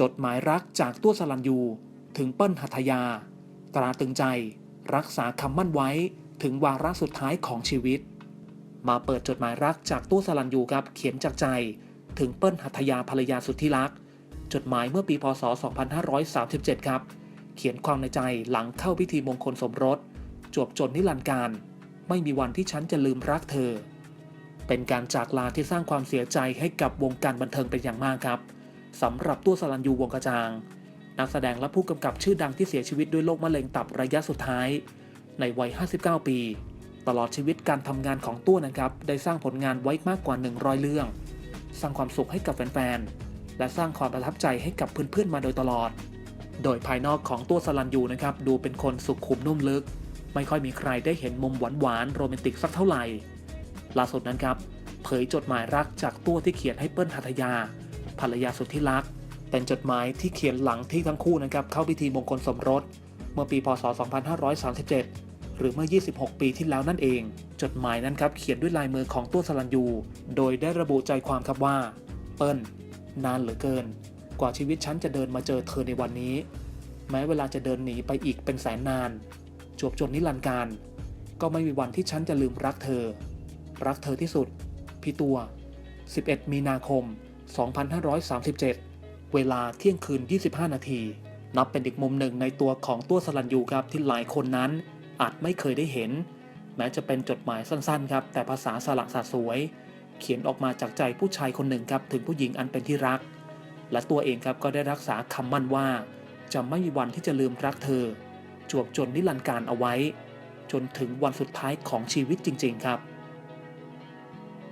จดหมายรักจากตัวสลันยู ถึงเปิ้ลหัตยา ตราตึงใจ รักษาคำมั่นไว้ถึงวาระสุดท้ายของชีวิต มาเปิดจดหมายรักจากตู้สลันยูครับเขียนจากใจ ถึงเปิ้ลหัตยาภรรยาสุดที่รัก จดหมายเมื่อปีพศ 2537 ครับ เขียนความในใจหลังเข้าพิธีมงคลสมรส จวบจนนิรันดร์การ ไม่มีวันที่ฉันจะลืมรักเธอ เป็นการจากลาที่สร้างความเสียใจให้กับวงการบันเทิงเป็นอย่างมากครับ สำหรับตัวสลันยูวงกระจาง นักแสดงและผู้กำกับชื่อดังที่เสียชีวิตด้วยโรคมะเร็งตับระยะสุดท้าย ในวัย 59 ปี ตลอดชีวิตการทำงานของตัวนะครับ ได้สร้างผลงานไว้มากกว่า 100 เรื่อง สร้างความสุขให้กับแฟนๆ และสร้างความประทับใจให้กับเพื่อนๆ มาโดยตลอด โดยภายนอกของตัวสลันยูนะครับดูเป็นคนสุขุมนุ่มลึก ไม่ค่อยมีใครได้เห็นมุมหวานๆโรแมนติกสักเท่าไหร่ล่าสุดนั้นครับเผยจดหมายรักจากตัวที่เขียนให้เปิ้ลหัตยา ภรรยาสุดที่รัก เป็นจดหมายที่เขียนหลังที่ทั้งคู่นะครับเข้าพิธีมงคลสมรส เมื่อปีพศ 2537 หรือเมื่อ 26 ปีที่แล้วนั่นเอง จดหมายนั้นครับเขียนด้วยลายมือของตัวสลันยู โดยได้ระบุใจความครับว่า เปิ้ล นานเหลือเกิน กว่าชีวิตฉันจะเดินมาเจอเธอในวันนี้ แม้เวลาจะเดินหนีไปอีกเป็นแสนนาน จวบจนนิรันดร์การ ก็ไม่มีวันที่ฉันจะลืมรักเธอ รักเธอที่สุด พี่ตัว 11 มีนาคม 2537 2,537 เวลาเที่ยงคืน 25 นาที นับเป็นอีกมุมหนึ่งในตัวของตัวสลันยูครับที่หลายคนนั้น อาจไม่เคยได้เห็น แม้จะเป็นจดหมายสั้นๆครับแต่ภาษาสละสาสวย เขียนออกมาจากใจผู้ชายคนหนึ่งครับถึงผู้หญิงอันเป็นที่รัก และตัวเองครับก็ได้รักษาคำมั่นว่าจะไม่มีวันที่จะลืมรักเธอ จวบจนนิรันดร์การเอาไว้ จนถึงวันสุดท้ายของชีวิตจริง ๆ ครับ